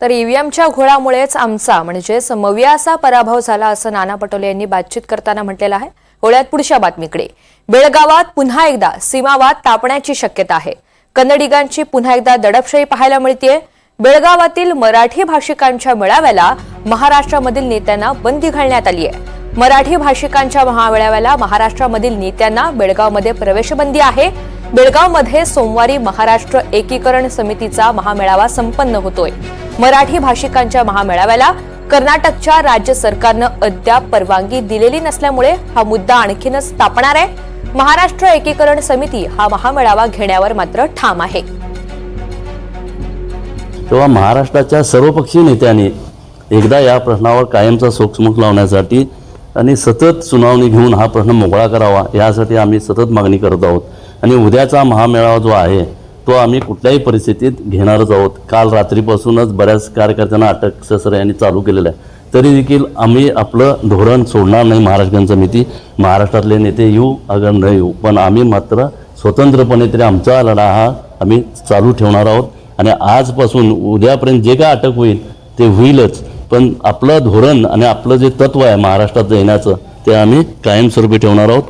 तर ईव्हीएमच्या घोळामुळेच आमचा म्हणजेच मवियाचा पराभव झाला असं नाना पटोले यांनी बातचीत करताना म्हटलेलं आहे. गोळ्यात पुढच्या बातमीकडे. बेळगावात पुन्हा एकदा सीमावाद तापण्याची शक्यता आहे. कन्नडिगांची पुन्हा एकदा दडपशाही पाहायला मिळतेय. बेळगावातील मराठी भाषिकांच्या मेळाव्याला महाराष्ट्रामधील नेत्यांना बंदी घालण्यात आली आहे मराठी भाषिकांच्या महामेळाव्याला महाराष्ट्रामधील नेत्यांना बेळगावमध्ये प्रवेशबंदी आहे. बेळगावमध्ये सोमवारी महाराष्ट्र एकीकरण समितीचा महामेळावा संपन्न होतोय. मराठी भाषिकांच्या महामेळाव्याला कर्नाटकच्या राज्य सरकारनं अद्याप परवानगी दिलेली नसल्यामुळे हा मुद्दा आणखीनच तापणार आहे. महाराष्ट्र एकीकरण समिती हा महामेळावा घेण्यावर मात्र ठाम आहे. तेव्हा महाराष्ट्राच्या सर्वपक्षीय नेत्यांनी एकदा या प्रश्नावर कायमचा सोक्षमुख लावण्यासाठी आणि सतत सुनावणी घेऊन हा प्रश्न मोकळा करावा यासाठी आम्ही सतत मागणी करत आहोत. आणि उद्याचा महामेळावा जो आहे तो आम्ही कुठल्याही परिस्थितीत घेणारच आहोत. काल रात्रीपासूनच बऱ्याच कार्यकर्त्यांना अटक ससर यांनी चालू केलेलं आहे. तरी देखील आम्ही आपलं धोरण सोडणार नाही महाराष्ट्र समिती महाराष्ट्रातले नेते येऊ अगर न येऊ पण आम्ही मात्र स्वतंत्रपणे तरी आमचा लढा हा आम्ही चालू ठेवणार आहोत. आणि आजपासून उद्यापर्यंत जे काय अटक होईल ते होईलच. पण आपलं धोरण आणि आपलं जे तत्व आहे महाराष्ट्रात येण्याचं ते आम्ही कायमस्वरूपी ठेवणार आहोत.